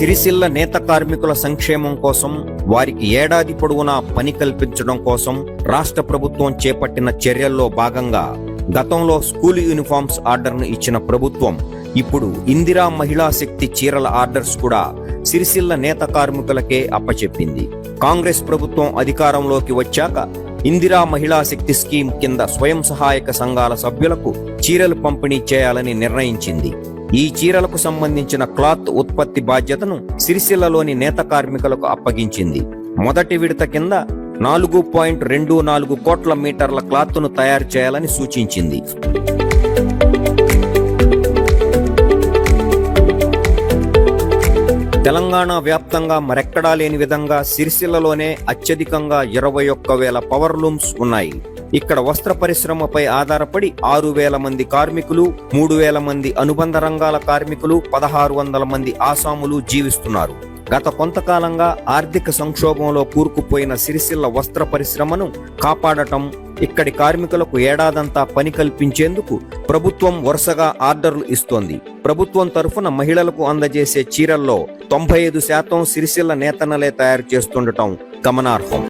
సిరిసిల్ల నేత కార్మికుల సంక్షేమం కోసం వారికి ఏడాది పొడవునా పని కల్పించడం కోసం రాష్ట్ర ప్రభుత్వం చేపట్టిన చర్యల్లో భాగంగా గతంలో స్కూల్ యూనిఫామ్స్ ఆర్డర్ను ఇచ్చిన ప్రభుత్వం ఇప్పుడు ఇందిరా మహిళా శక్తి చీరల ఆర్డర్స్ కూడా సిరిసిల్ల నేత కార్మికులకే అప్పచెప్పింది. కాంగ్రెస్ ప్రభుత్వం అధికారంలోకి వచ్చాక ఇందిరా మహిళా శక్తి స్కీమ్ కింద స్వయం సహాయక సంఘాల సభ్యులకు చీరలు పంపిణీ చేయాలని నిర్ణయించింది. ఈ చీరలకు సంబంధించిన క్లాత్ ఉత్పత్తి బాధ్యతను సిరిసిల్లలోని నేత కార్మికులకు అప్పగించింది. మొదటి విడత కింద నాలుగు పాయింట్ రెండు నాలుగు కోట్ల మీటర్ల క్లాత్ను తయారు చేయాలని సూచించింది. తెలంగాణ వ్యాప్తంగా మరెక్కడా లేని విధంగా సిరిసిల్లలోనే అత్యధికంగా ఇరవై ఒక్క వేల పవర్ లూమ్స్ ఉన్నాయి. ఇక్కడ వస్త్ర పరిశ్రమపై ఆధారపడి ఆరు వేల మంది కార్మికులు మూడు వేల మంది అనుబంధ రంగాల కార్మికులు పదహారు వందల మంది ఆసాములు జీవిస్తున్నారు. గత కొంతకాలంగా ఆర్థిక సంక్షోభంలో కూరుకుపోయిన సిరిసిల్ల వస్త్ర పరిశ్రమను కాపాడటం ఇక్కడి కార్మికులకు ఏడాదంతా పని కల్పించేందుకు ప్రభుత్వం వరుసగా ఆర్డర్లు ఇస్తోంది. ప్రభుత్వం తరఫున మహిళలకు అందజేసే చీరల్లో తొంభై ఐదు శాతం సిరిసిల్ల నేతనలే తయారు చేస్తుండటం గమనార్హం.